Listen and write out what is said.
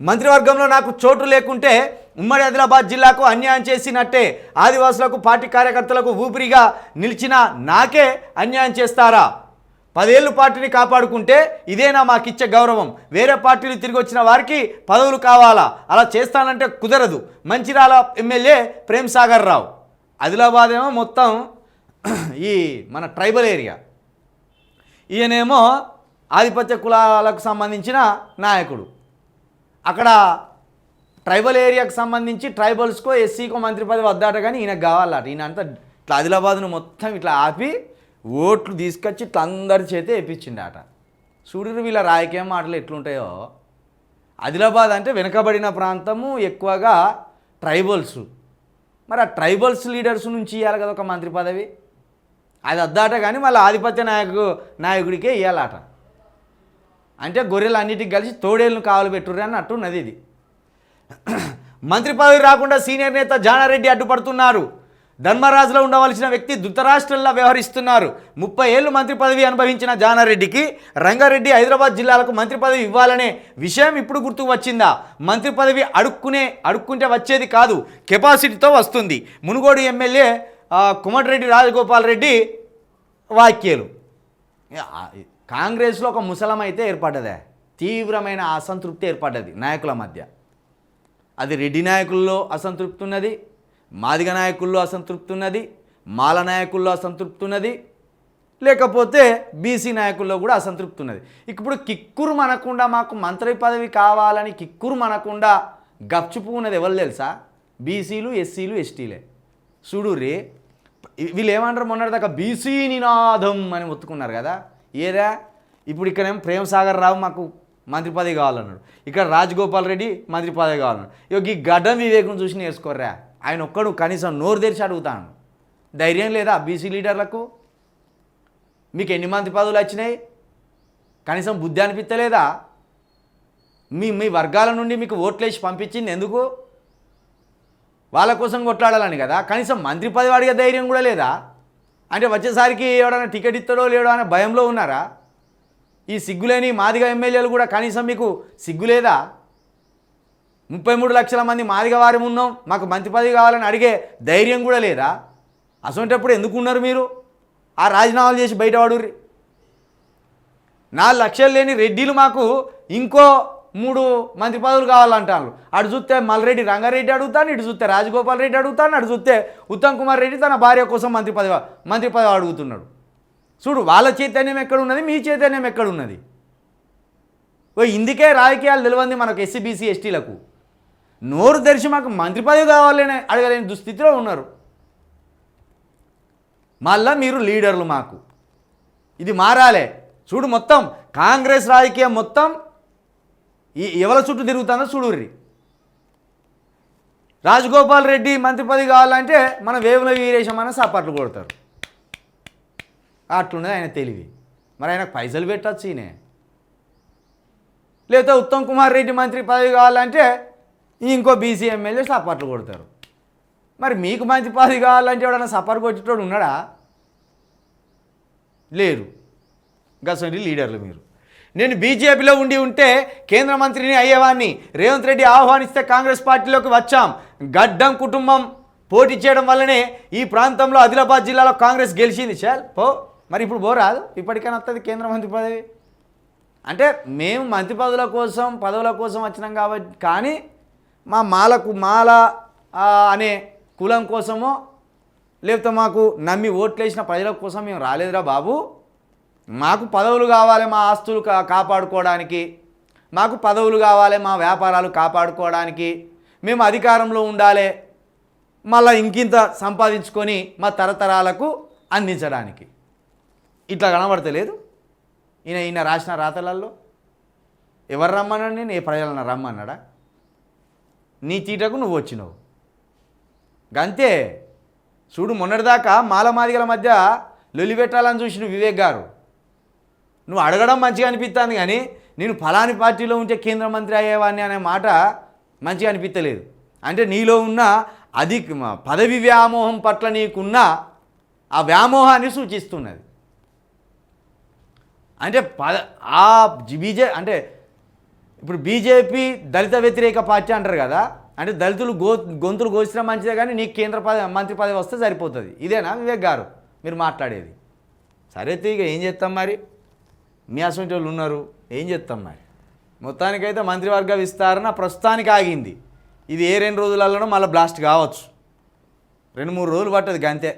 మంత్రివర్గంలో నాకు చోటు లేకుంటే ఉమ్మడి ఆదిలాబాద్ జిల్లాకు అన్యాయం చేసినట్టే ఆదివాసులకు పార్టీ కార్యకర్తలకు ఊపిరిగా నిలిచిన నాకే అన్యాయం చేస్తారా? పదేళ్ళు పార్టీని కాపాడుకుంటే ఇదేనా మాకిచ్చే గౌరవం? వేరే పార్టీలు తిరిగి వచ్చిన వారికి పదవులు కావాలా? అలా చేస్తానంటే కుదరదు. మంచిరాల ఎమ్మెల్యే ప్రేమ్ సాగర్ రావు. ఆదిలాబాద్ ఏమో మొత్తం ఈ మన ట్రైబల్ ఏరియా. ఈయనేమో ఆధిపత్య కులాలకు సంబంధించిన నాయకుడు. అక్కడ ట్రైబల్ ఏరియాకు సంబంధించి ట్రైబల్స్కో ఎస్సీకో మంత్రి పదవి వద్దాట కానీ ఈయనకు కావాలట. ఈయన అంతా ఇట్లా ఆదిలాబాద్ను మొత్తం ఇట్లా ఆపి ఓట్లు తీసుకొచ్చి ఇట్లా అందరి చేతే వేయించిండట చూడరు వీళ్ళ రాజకీయ మాటలు ఎట్లుంటాయో. ఆదిలాబాద్ అంటే వెనుకబడిన ప్రాంతము ఎక్కువగా ట్రైబల్స్. మరి ఆ ట్రైబల్స్ లీడర్స్ నుంచి ఇవ్వాలి కదా ఒక మంత్రి పదవి? అది వద్దాట కానీ మళ్ళీ ఆధిపత్య నాయకు నాయకుడికే ఇవ్వాలట అంటే గొర్రెలు అన్నిటికి కలిసి తోడేళ్ళను కావలు పెట్టుర్రు అని అట్టున్నది ఇది. మంత్రి పదవి రాకుండా సీనియర్ నేత జానారెడ్డి అడ్డుపడుతున్నారు. ధర్మరాజులో ఉండవలసిన వ్యక్తి ధృతరాష్ట్రంలా వ్యవహరిస్తున్నారు. ముప్పై ఏళ్ళు మంత్రి పదవి అనుభవించిన జానారెడ్డికి రంగారెడ్డి హైదరాబాద్ జిల్లాలకు మంత్రి పదవి ఇవ్వాలనే విషయం ఇప్పుడు గుర్తుకు వచ్చిందా? మంత్రి పదవి అడుక్కునే అడుక్కుంటే వచ్చేది కాదు కెపాసిటీతో వస్తుంది. మునుగోడు ఎమ్మెల్యే కుమటిరెడ్డి రాజగోపాల్ రెడ్డి వాక్యాలు. కాంగ్రెస్లో ఒక ముసలం అయితే ఏర్పడ్డదే. తీవ్రమైన అసంతృప్తి ఏర్పడ్డది నాయకుల మధ్య. అది రెడ్డి నాయకుల్లో అసంతృప్తి ఉన్నది మాదిగ నాయకుల్లో అసంతృప్తి ఉన్నది మాల నాయకుల్లో అసంతృప్తి ఉన్నది లేకపోతే బీసీ నాయకుల్లో కూడా అసంతృప్తి ఉన్నది. ఇప్పుడు కిక్కురు మనకుండా మాకు మంత్రి పదవి కావాలని కిక్కురు మనకుండా గప్చుపు ఉన్నది ఎవరు తెలుసా? బీసీలు ఎస్సీలు ఎస్టీలే. చూడుర్రి వీళ్ళు ఏమంటారు మొన్నటిదాకా? బీసీ నినాదం అని ఒత్తుకున్నారు కదా. ఏరా? ఇప్పుడు ఇక్కడేమో ప్రేమ్ సాగర్ రావు మాకు మంత్రి పదవి కావాలన్నాడు. ఇక్కడ రాజగోపాల్ రెడ్డి మంత్రి పదవి కావాలన్నాడు. ఇక ఈ గడ్డం వివేకం చూసి నేర్చుకోర్రా ఆయన ఒక్కడు కనీసం నోరు తెరిచి అడుగుతాను ధైర్యం లేదా బీసీ లీడర్లకు? మీకు ఎన్ని మంత్రి పదవులు వచ్చినాయి? కనీసం బుద్ధి అనిపించలేదా మీ మీ వర్గాల నుండి మీకు ఓట్లేసి పంపించింది ఎందుకు? వాళ్ళ కోసం కొట్లాడాలని కదా? కనీసం మంత్రి పదవి అడిగే ధైర్యం కూడా లేదా? అంటే వచ్చేసరికి ఎవడైనా టికెట్ ఇస్తాడో లేడో అనే భయంలో ఉన్నారా? ఈ సిగ్గులేని మాదిగ ఎమ్మెల్యేలు కూడా కనీసం మీకు సిగ్గు లేదా ముప్పై మూడు లక్షల మంది మాదిగ వారి ఉన్నాం మాకు మంత్రి పదవి కావాలని అడిగే ధైర్యం కూడా లేదా? అసొంటప్పుడు ఎందుకు ఉన్నారు మీరు? ఆ రాజీనామాలు చేసి బయటపడుర్రి. నాలుగు లక్షలు లేని రెడ్డిలు మాకు ఇంకో మూడు మంత్రి పదవులు కావాలంటారు. అటు చూస్తే మల్రెడ్డి రంగారెడ్డి అడుగుతాను ఇటు చూస్తే రాజగోపాల్ రెడ్డి అడుగుతాను అటు చూస్తే ఉత్తమ్ కుమార్ రెడ్డి తన భార్య కోసం మంత్రి పదవి మంత్రి పదవి అడుగుతున్నాడు. చూడు వాళ్ళ చైతన్యం ఎక్కడ ఉన్నది మీ చైతన్యం ఎక్కడ ఉన్నది ఓ ఇందుకే రాజకీయాలు తెలియంది మనకు ఎస్సీ బీసీ ఎస్టీలకు. నోరు తెరిచి మాకు మంత్రి పదవి కావాలని అడగలేని దుస్థితిలో ఉన్నారు. మళ్ళా మీరు లీడర్లు మాకు. ఇది మారాలే. చూడు మొత్తం కాంగ్రెస్ రాజకీయం మొత్తం ఎవరి చుట్టూ తిరుగుతుందో చూడుర్రి. రాజగోపాల్ రెడ్డి మంత్రి పదవి కావాలంటే మన వేవుల వీరేశమని సపాట్లు కొడతారు. అట్లుండదు ఆయన తెలివి. మరి ఆయనకు పైసలు పెట్టచ్చు ఈయన. లేదా ఉత్తమ్ కుమార్ రెడ్డి మంత్రి పదవి కావాలంటే ఇంకో బీసీ ఎమ్మెల్యే సపాట్లు కొడతారు. మరి మీకు మంత్రి పదవి కావాలంటే ఎవడన్నా సపాటు కొట్టేటోడు ఉన్నాడా? లేరు. గసండి లీడర్లు మీరు. నేను బీజేపీలో ఉండి ఉంటే కేంద్ర మంత్రిని అయ్యేవాడిని రేవంత్ రెడ్డి ఆహ్వానిస్తే కాంగ్రెస్ పార్టీలోకి వచ్చాం. గడ్డం కుటుంబం పోటీ చేయడం వల్లనే ఈ ప్రాంతంలో ఆదిలాబాద్ జిల్లాలో కాంగ్రెస్ గెలిచింది. చాల్ పో. మరి ఇప్పుడు పోరాదు ఇప్పటికైనా వస్తుంది కేంద్ర మంత్రి పదవి. అంటే మేము మంత్రి పదవుల కోసం పదవుల కోసం వచ్చినాం కాబట్టి కానీ మా మాలకు మాల అనే కులం కోసమో లేకపోతే మాకు నమ్మి ఓట్లేసిన ప్రజల కోసం మేము రాలేదురా బాబు. మాకు పదవులు కావాలి మా ఆస్తులు కా కాపాడుకోవడానికి మాకు పదవులు కావాలి మా వ్యాపారాలు కాపాడుకోవడానికి మేము అధికారంలో ఉండాలి మళ్ళీ ఇంకింత సంపాదించుకొని మా తరతరాలకు అందించడానికి. ఇట్లా కనబడతలేదు. ఈయన ఈయన రాసిన రాతలల్లో. ఎవరు రమ్మన్నాడు నేను ఏ ప్రజలను రమ్మన్నాడా? నీ చీటకు నువ్వు వచ్చినావు. గంతే. చూడు మొన్నటిదాకా మాలమాదిగల మధ్య లొలి పెట్టాలని చూసిన వివేక్ గారు. నువ్వు అడగడం మంచిగా అనిపిస్తుంది కానీ నేను ఫలాని పార్టీలో ఉంటే కేంద్ర మంత్రి అయ్యేవాడిని అనే మాట మంచిగా అనిపించలేదు అంటే నీలో ఉన్న అది పదవి వ్యామోహం పట్ల నీకున్న ఆ వ్యామోహాన్ని సూచిస్తున్నది. అంటే పద ఆ బీజే అంటే ఇప్పుడు బీజేపీ దళిత వ్యతిరేక పార్టీ అంటారు కదా అంటే దళితులు గో గొంతులు గోచినా మంచిదే కానీ నీకు కేంద్ర పద మంత్రి పదవి వస్తే సరిపోతుంది. ఇదేనా వివేక్ గారు మీరు మాట్లాడేది? సరే అయితే ఇక ఏం చేస్తాం మరి? మీ అసలు వాళ్ళు ఉన్నారు ఏం చేస్తాం మరి? మొత్తానికైతే మంత్రివర్గ విస్తరణ ప్రస్తుతానికి ఆగింది. ఇది ఏ రెండు రోజులలోనో మళ్ళీ బ్లాస్ట్ కావచ్చు. రెండు మూడు రోజులు పట్టదు గంతే.